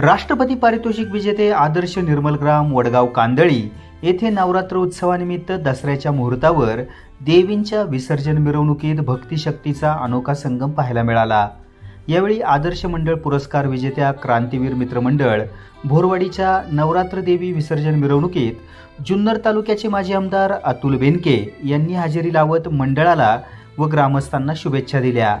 राष्ट्रपती पारितोषिक विजेते आदर्श निर्मलग्राम वडगाव कांदळी येथे नवरात्र उत्सवानिमित्त दसऱ्याच्या मुहूर्तावर देवींच्या विसर्जन मिरवणुकीत भक्तिशक्तीचा अनोखा संगम पाहायला मिळाला. यावेळी आदर्श मंडळ पुरस्कार विजेत्या क्रांतीवीर मित्रमंडळ भोरवाडीच्या नवरात्र देवी विसर्जन मिरवणुकीत जुन्नर तालुक्याचे माजी आमदार अतुल बेनके यांनी हजेरी लावत मंडळाला व ग्रामस्थांना शुभेच्छा दिल्या.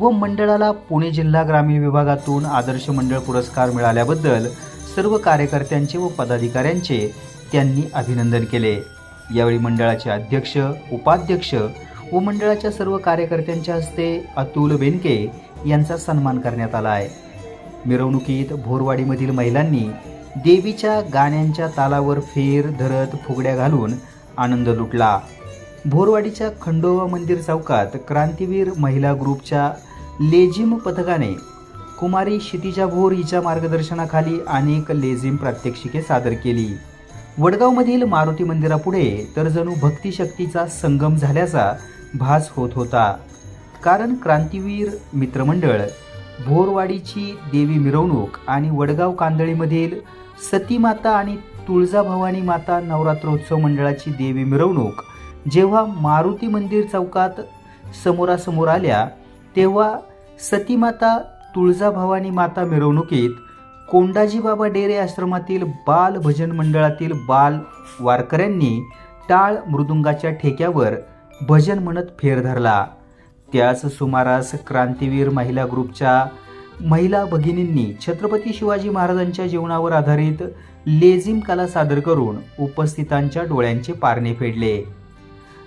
व मंडळाला पुणे जिल्हा ग्रामीण विभागातून आदर्श मंडळ पुरस्कार मिळाल्याबद्दल सर्व कार्यकर्त्यांचे व पदाधिकाऱ्यांचे त्यांनी अभिनंदन केले. यावेळी मंडळाचे अध्यक्ष उपाध्यक्ष व मंडळाच्या सर्व कार्यकर्त्यांच्या हस्ते अतुल बेनके यांचा सन्मान करण्यात आला आहे. मिरवणुकीत भोरवाडीमधील महिलांनी देवीच्या गाण्यांच्या तालावर फेर धरत फुगड्या घालून आनंद लुटला. भोरवाडीच्या खंडोबा मंदिर चौकात क्रांतीवीर महिला ग्रुपच्या लेझिम पथकाने कुमारी क्षितिजा भोर हिच्या मार्गदर्शनाखाली अनेक लेझिम प्रात्यक्षिके सादर केली. वडगावमधील मारुती मंदिरापुढे तर जणू भक्तिशक्तीचा संगम झाल्याचा भास होत होता. कारण क्रांतीवीर मित्रमंडळ भोरवाडीची देवी मिरवणूक आणि वडगाव कांदळीमधील सतीमाता आणि तुळजाभवानी माता नवरात्रोत्सव मंडळाची देवी मिरवणूक जेव्हा मारुती मंदिर चौकात समोरासमोर आल्या तेव्हा सतीमाता तुळजाभवानी माता मिरवणुकीत कोंडाजी बाबा डेरे आश्रमातील बाल भजन मंडळातील बाल वारकऱ्यांनी टाळ मृदुंगाच्या ठेक्यावर भजन म्हणत फेर धरला. त्याच सुमारास क्रांतीवीर महिला ग्रुपच्या महिला भगिनींनी छत्रपती शिवाजी महाराजांच्या जीवनावर आधारित लेझिम कला सादर करून उपस्थितांच्या डोळ्यांचे पारणे फेडले.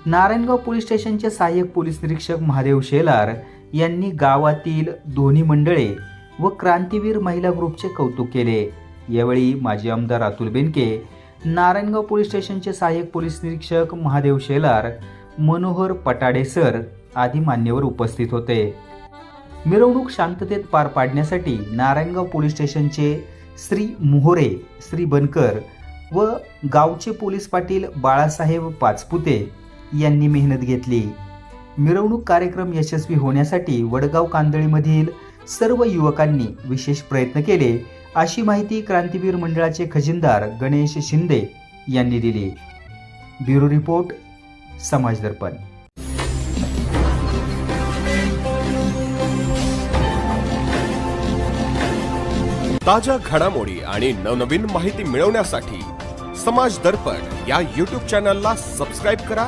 नारायणगाव पोलीस स्टेशनचे सहाय्यक पोलीस निरीक्षक महादेव शेलार यांनी गावातील दोन्ही मंडळे व क्रांतीवीर महिला ग्रुपचे कौतुक केले. यावेळी माजी आमदार अतुल बेनके नारायणगाव पोलीस स्टेशनचे सहाय्यक पोलीस निरीक्षक महादेव शेलार मनोहर पटाडे सर आदी मान्यवर उपस्थित होते. मिरवणूक शांततेत पार पाडण्यासाठी नारायणगाव पोलीस स्टेशनचे श्री मोहरे श्री बनकर व गावचे पोलीस पाटील बाळासाहेब पाचपुते यांनी मेहनत घेतली. मिरवणूक कार्यक्रम यशस्वी होण्यासाठी वडगाव कांदळीमधील सर्व युवकांनी विशेष प्रयत्न केले अशी माहिती क्रांतीवीर मंडळाचे खजिनदार गणेश शिंदे यांनी दिली. ब्युरो रिपोर्ट समाज दर्पण. ताज्या घडामोडी आणि नवनवीन माहिती मिळवण्यासाठी समाज दर्पण या यूट्यूब चॅनलला सबस्क्राईब करा